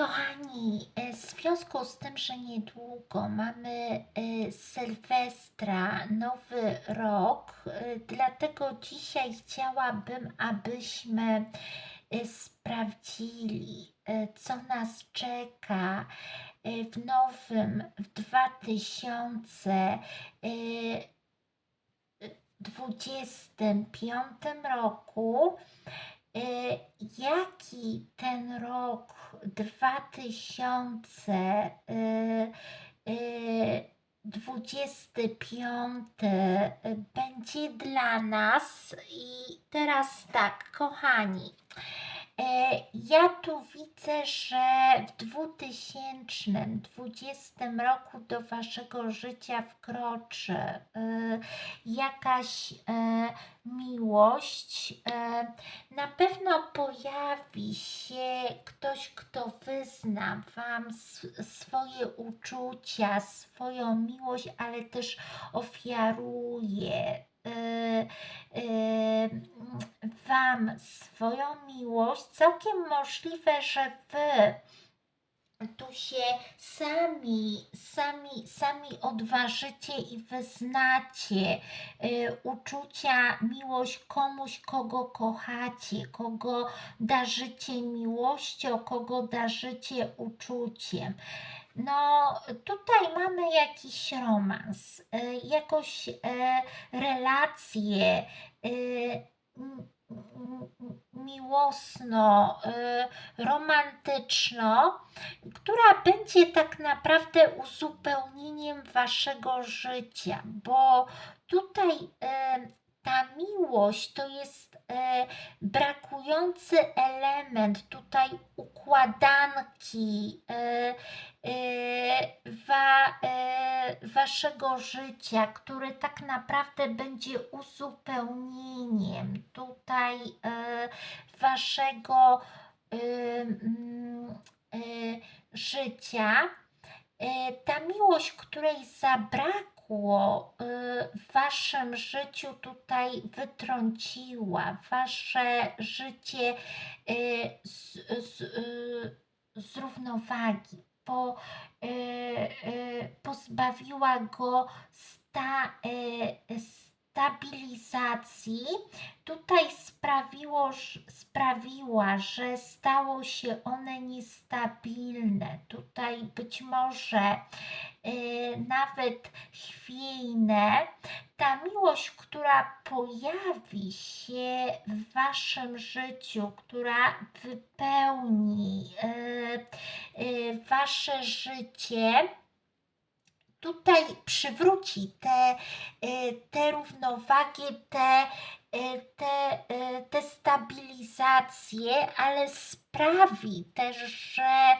Kochani, e, w związku z tym, że niedługo mamy e, Sylwestra, nowy rok, e, dlatego dzisiaj chciałabym, abyśmy sprawdzili, co nas czeka w nowym, w 2025 roku. E, Jaki ten rok 2025 będzie dla nas? I teraz tak, kochani, e, ja tu widzę, że w 2020 roku do waszego życia wkroczy e, jakaś e, miłość. E, Na pewno pojawi się ktoś, kto wyzna wam sw- swoje uczucia, swoją miłość, ale też ofiaruje. E, e, Wam swoją miłość, całkiem możliwe, że Wy tu się sami, sami, sami odważycie i wyznacie y, uczucia, miłość komuś, kogo kochacie, kogo darzycie miłością, kogo darzycie uczuciem. No, tutaj mamy jakiś romans, y, jakąś y, relację y, miłosno, romantyczno, która będzie tak naprawdę uzupełnieniem waszego życia, bo tutaj ta miłość to jest e, brakujący element tutaj układanki e, e, wa, e, waszego życia, który tak naprawdę będzie uzupełnieniem tutaj e, waszego e, mm, e, życia, e, ta miłość, której zabrakło e, w waszym życiu, tutaj wytrąciła wasze życie e, z, z, e, z równowagi, po, pozbawiła go sta, e, stabilizacji. Tutaj sprawiło, sprawiła, że stało się one niestabilne. Tutaj być może e, nawet chwiejne. Ta miłość, która pojawi się w waszym życiu, która wypełni e, e, wasze życie, tutaj przywróci te, e, te równowagi, te, e, te, e, te stabilizacje, ale sprawi też, że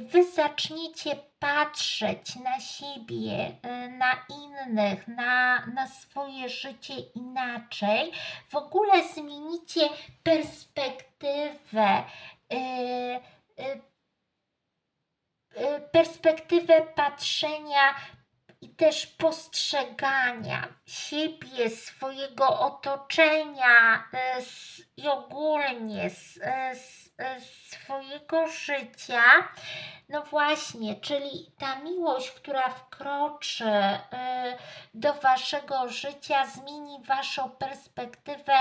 wy zaczniecie patrzeć na siebie, na innych, na, na swoje życie inaczej. W ogóle zmienicie perspektywę. E, perspektywę patrzenia i też postrzegania siebie, swojego otoczenia s- i ogólnie e, swojego życia. No właśnie, czyli ta miłość, która wkroczy do waszego życia, zmieni waszą perspektywę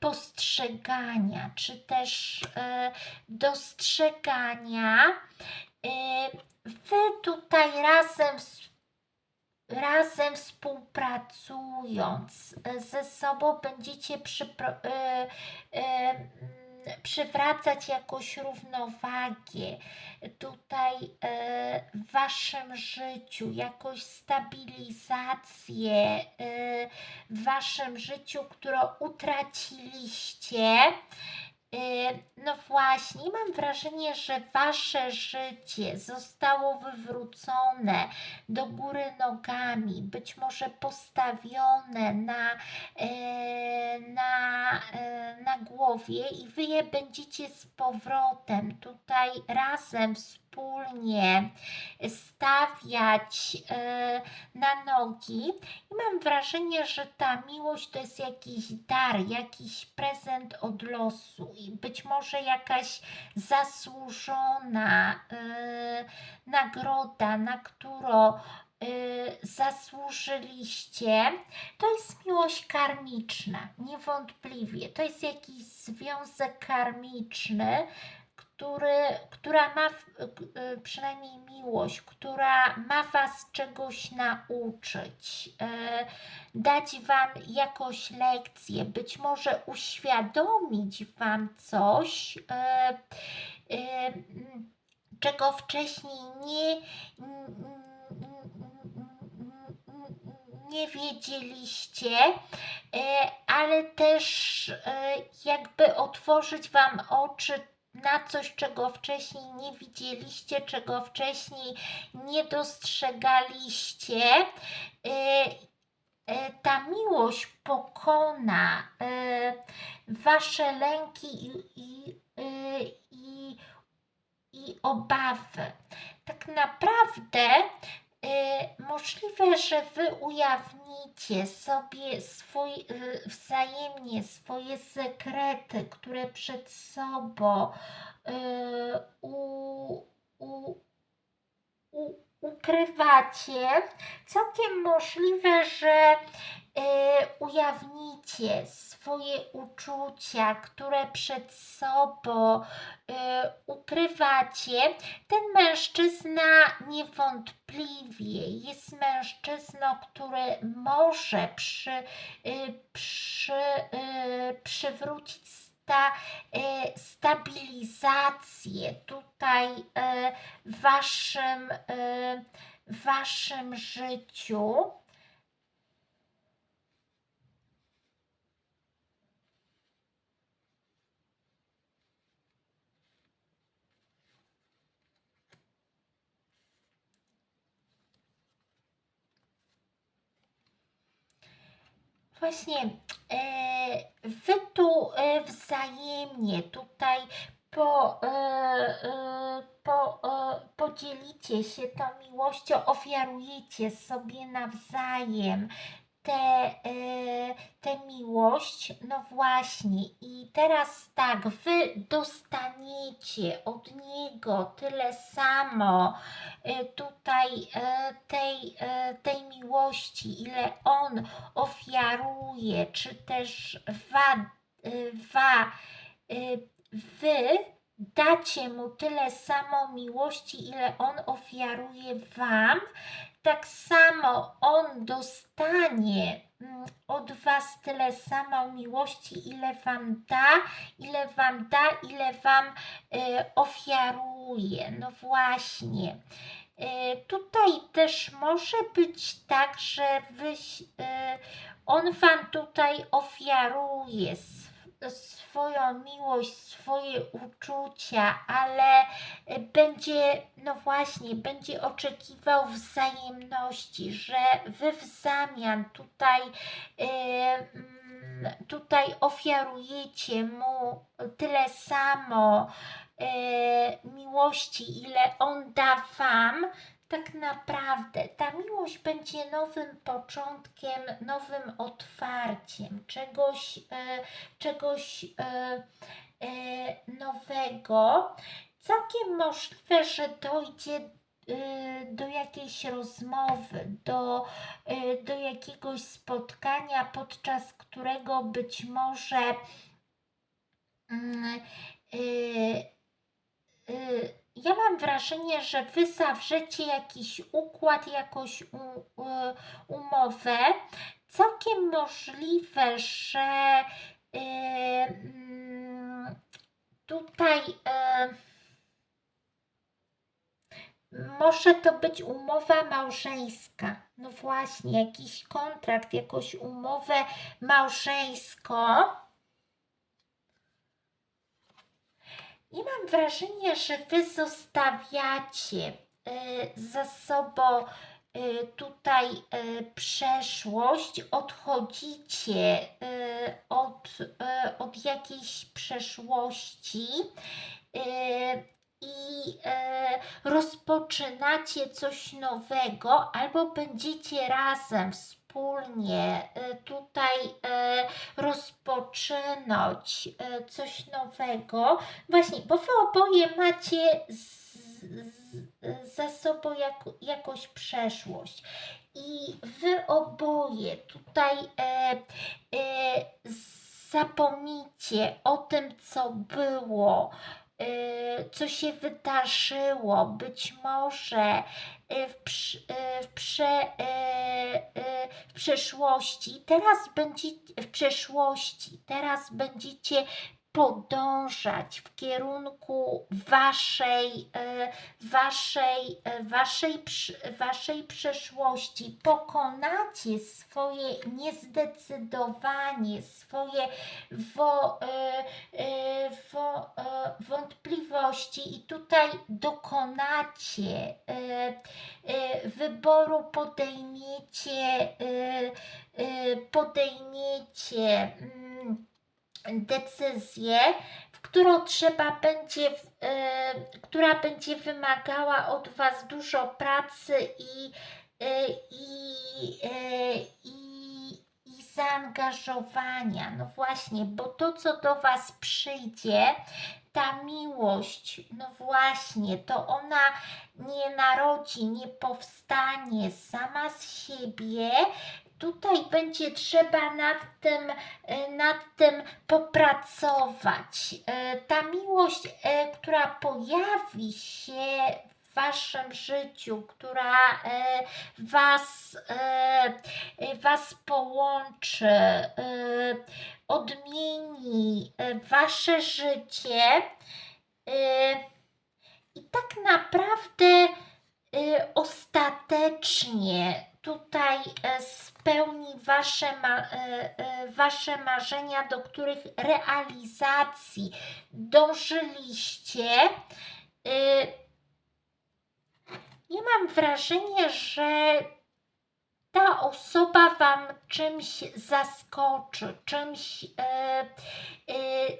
postrzegania, czy też dostrzegania. Wy tutaj razem razem współpracując e, ze sobą będziecie e, e, mm, przywracać jakąś równowagę tutaj w waszym życiu, jakąś stabilizację w waszym życiu, którą utraciliście. E, No właśnie, mam wrażenie, że wasze życie zostało wywrócone do góry nogami, być może postawione na, e, na, e, na głowie i wy je będziecie z powrotem tutaj razem, wspólnie stawiać e, na nogi. I mam wrażenie, że ta miłość to jest jakiś dar, jakiś prezent od losu i być może jakaś zasłużona e, nagroda, na którą y, zasłużyliście, to jest miłość karmiczna, niewątpliwie. To jest jakiś związek karmiczny, który, która ma, w- y, przynajmniej miłość, która ma Was czegoś nauczyć, y, dać Wam jakąś lekcję, być może uświadomić Wam coś, y, y, czego wcześniej nie, nie wiedzieliście, ale też jakby otworzyć Wam oczy na coś, czego wcześniej nie widzieliście, czego wcześniej nie dostrzegaliście. E, e, Ta miłość pokona e, Wasze lęki i, i, i, i obawy. Tak naprawdę Y, możliwe, że wy ujawnicie sobie swój, y, wzajemnie swoje sekrety, które przed sobą y, u, u, u, ukrywacie. Całkiem możliwe, że y, ujawnicie swoje uczucia, które przed sobą y, ukrywacie. Ten mężczyzna niewątpliwie jest mężczyzną, który może przy, y, przy, y, przywrócić sta, y, stabilizację tutaj y, w waszym, y, w waszym życiu. Właśnie, e, wy tu e, wzajemnie tutaj po, e, po, podzielicie się tą miłością, ofiarujecie sobie nawzajem tę e, tę miłość. No właśnie, i teraz tak, wy dostaniecie od niego tyle samo e, tutaj e, tej, e, tej miłości, ile on ofiaruje, czy też wa, wa, wy dacie mu tyle samo miłości, ile on ofiaruje wam, tak samo on dostanie mm, od was tyle samo miłości, ile wam da, ile wam da, ile wam e, ofiaruje. No właśnie. E, Tutaj też może być tak, że wy, e, on wam tutaj ofiaruje swoją miłość, swoje uczucia, ale będzie, no właśnie, będzie oczekiwał wzajemności, że wy w zamian tutaj, tutaj ofiarujecie mu tyle samo e, miłości, ile on da wam, tak naprawdę ta miłość będzie nowym początkiem, nowym otwarciem, czegoś, e, czegoś e, e, nowego. Całkiem możliwe, że dojdzie do jakiejś rozmowy, do, do jakiegoś spotkania, podczas którego być może mm, e, y, ja mam wrażenie, że wy zawrzecie jakiś układ, jakąś umowę. Całkiem możliwe, że y, mm, tutaj y, może to być umowa małżeńska. No właśnie, jakiś kontrakt, jakąś umowę małżeńską. I mam wrażenie, że wy zostawiacie y, za sobą y, tutaj y, przeszłość, odchodzicie od, od jakiejś przeszłości i rozpoczynacie coś nowego, albo będziecie razem wspólnie y, tutaj y, rozpoczynać y, coś nowego. Właśnie, bo wy oboje macie z, z, za sobą jak, jakąś przeszłość. I wy oboje tutaj e, e, o tym, co było, e, co się wydarzyło. Być może e, e, w, prze, w przeszłości, teraz będziecie w przeszłości, teraz będziecie podążać w kierunku waszej, e, waszej, e, waszej, waszej przeszłości. Pokonacie swoje niezdecydowanie, swoje wo, e, wo, wątpliwości i tutaj dokonacie wyboru, podejmiecie, podejmiecie. Decyzję, w którą trzeba będzie, e, która będzie wymagała od Was dużo pracy i, e, i, e, i, i zaangażowania. No właśnie, bo to, co do Was przyjdzie, ta miłość, no właśnie, to ona nie narodzi, nie powstanie sama z siebie. Tutaj będzie trzeba nad tym e, nad tym popracować. E, Ta miłość, e, która pojawi się w Waszym życiu, która was, was połączy, odmieni Wasze życie. I tak naprawdę ostatecznie tutaj e, spełni wasze, e, e, wasze marzenia, do których realizacji dążyliście. Ja mam wrażenie, że ta osoba wam czymś zaskoczy, czymś e, e,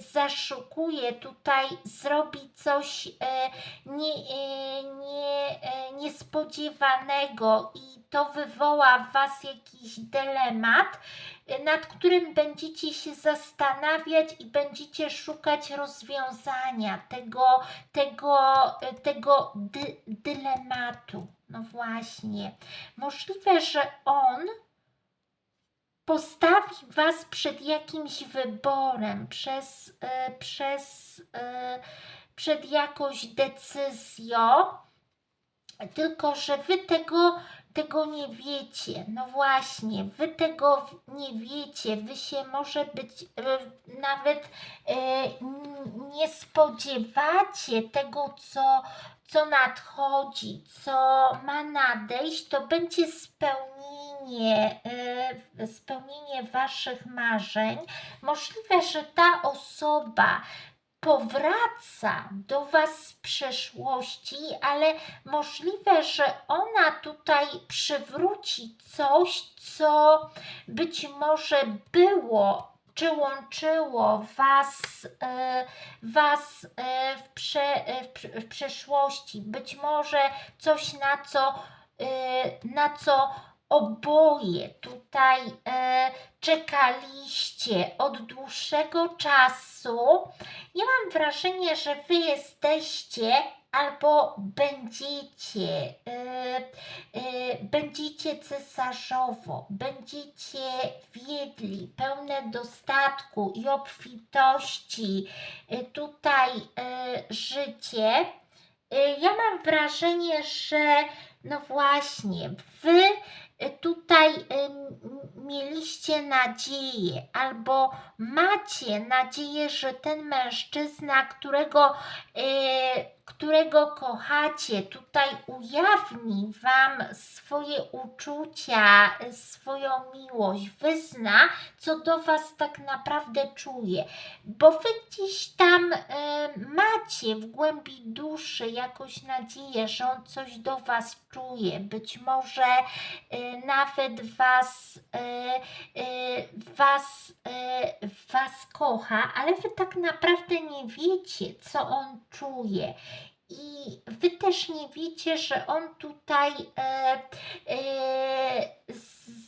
zaszukuje, tutaj zrobi coś e, nie, e, nie, e, niespodziewanego i to wywoła w was jakiś dylemat, nad którym będziecie się zastanawiać i będziecie szukać rozwiązania tego, tego, tego dy, dylematu. No właśnie. Możliwe, że on postawi Was przed jakimś wyborem, przez, e, przez, e, przed jakąś decyzją, tylko że Wy tego, tego nie wiecie. No właśnie, Wy tego nie wiecie. Wy się może być e, nawet n- nie spodziewacie tego, co, co nadchodzi, co ma nadejść, to będzie spełnienie, e, spełnienie Waszych marzeń. Możliwe, że ta osoba powraca do Was z przeszłości, ale możliwe, że ona tutaj przywróci coś, co być może było czy łączyło Was, e, was e, w, prze, e, w, prze- w przeszłości. Być może coś, na co, na co oboje tutaj czekaliście od dłuższego czasu. Ja mam wrażenie, że Wy jesteście albo będziecie, e, e, będziecie cesarzowo, będziecie wiedli, pełne dostatku i obfitości e, tutaj życie. Ja mam wrażenie, że no właśnie, Wy tutaj e, m- mieliście nadzieję albo macie nadzieję, że ten mężczyzna, którego, e, którego kochacie, tutaj ujawni Wam swoje uczucia, swoją miłość, wyzna, co do Was tak naprawdę czuje. Bo Wy gdzieś tam e, macie w głębi duszy jakąś nadzieję, że on coś do Was czuje. Być może nawet Was, e, e, was, e, was kocha, ale Wy tak naprawdę nie wiecie, co on czuje. I wy też nie wiecie, że on tutaj e, e,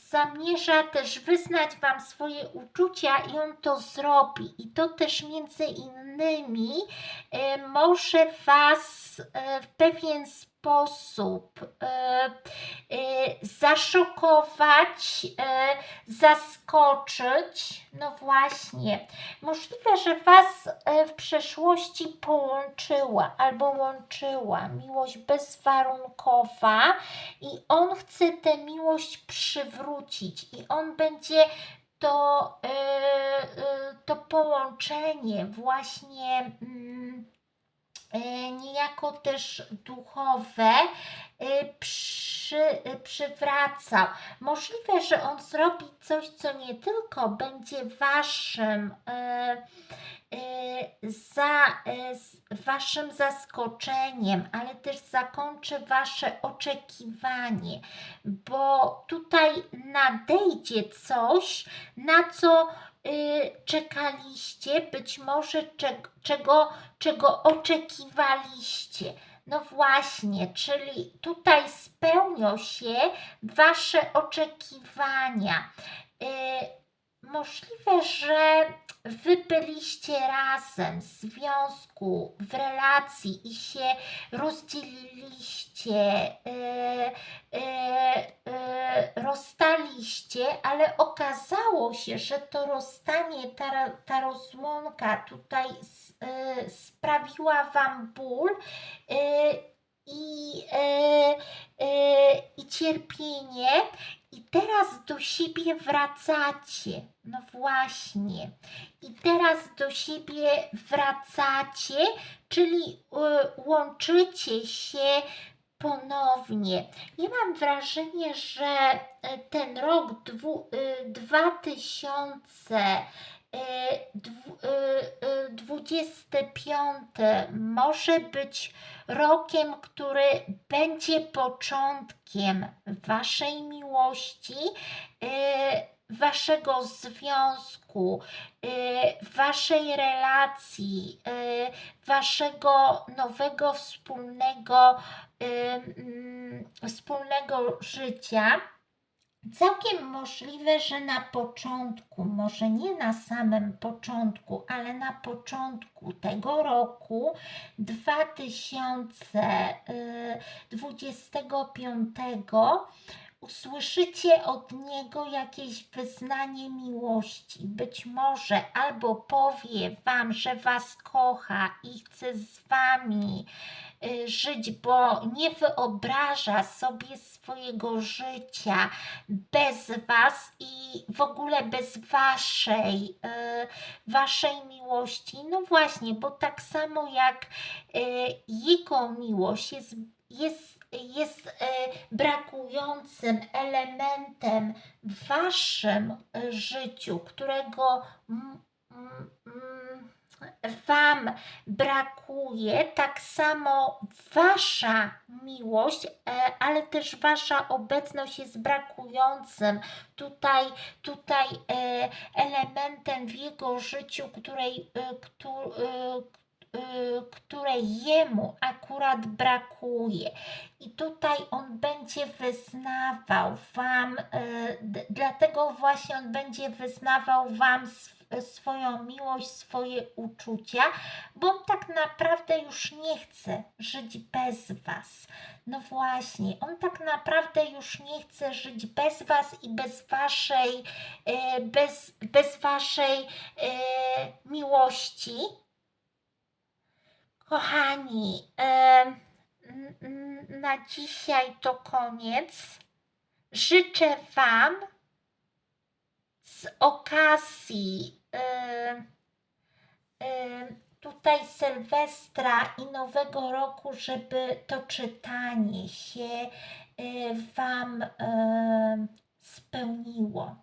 zamierza też wyznać wam swoje uczucia i on to zrobi. I to też między innymi e, może was e, w pewien sposób sposób e, e, zaszokować, e, zaskoczyć. No właśnie, możliwe, że Was w przeszłości połączyła albo łączyła miłość bezwarunkowa i On chce tę miłość przywrócić i On będzie to, to połączenie właśnie mm, niejako też duchowe e, przy, e, przywracał. Możliwe, że on zrobi coś, co nie tylko będzie waszym e, e, za e, waszym zaskoczeniem, ale też zakończy wasze oczekiwanie, bo tutaj nadejdzie coś, na co czekaliście, być może czeg- czego, czego oczekiwaliście. No właśnie, czyli tutaj spełnią się Wasze oczekiwania. Możliwe, że Wy byliście razem w związku, w relacji i się rozdzieliliście, y, y, y, rozstaliście, ale okazało się, że to rozstanie, ta, ta rozłąka tutaj sprawiła Wam ból i, y, y, i cierpienie, i teraz do siebie wracacie. No właśnie. I teraz do siebie wracacie, czyli y, łączycie się ponownie. Ja mam wrażenie, że ten rok dwu, 2000 dwu- 25 może być rokiem, który będzie początkiem waszej miłości, y, waszego związku, waszej relacji, waszego nowego wspólnego, wspólnego życia. Całkiem możliwe, że na początku, może nie na samym początku, ale na początku tego roku 2025 usłyszycie od niego jakieś wyznanie miłości. Być może albo powie wam, że was kocha i chce z wami y, żyć, bo nie wyobraża sobie swojego życia bez was i w ogóle bez waszej, y, waszej miłości. No właśnie, bo tak samo jak y, jego miłość jest, jest, jest y, brakującym elementem w waszym y, życiu, którego Wam brakuje, tak samo Wasza miłość, e, ale też Wasza obecność jest brakującym. Tutaj, tutaj e, elementem w jego życiu, której, e, któ- e, e, której jemu akurat brakuje. I tutaj on będzie wyznawał Wam, d- dlatego właśnie on będzie wyznawał Wam sw- swoją miłość, swoje uczucia, bo tak naprawdę już nie chce żyć bez Was. No właśnie, on tak naprawdę już nie chce żyć bez Was i bez Waszej, e, bez, bez Waszej miłości. Kochani, n- na dzisiaj to koniec. Życzę Wam z okazji em, em, tutaj Sylwestra i Nowego Roku, żeby to czytanie się e, Wam spełniło.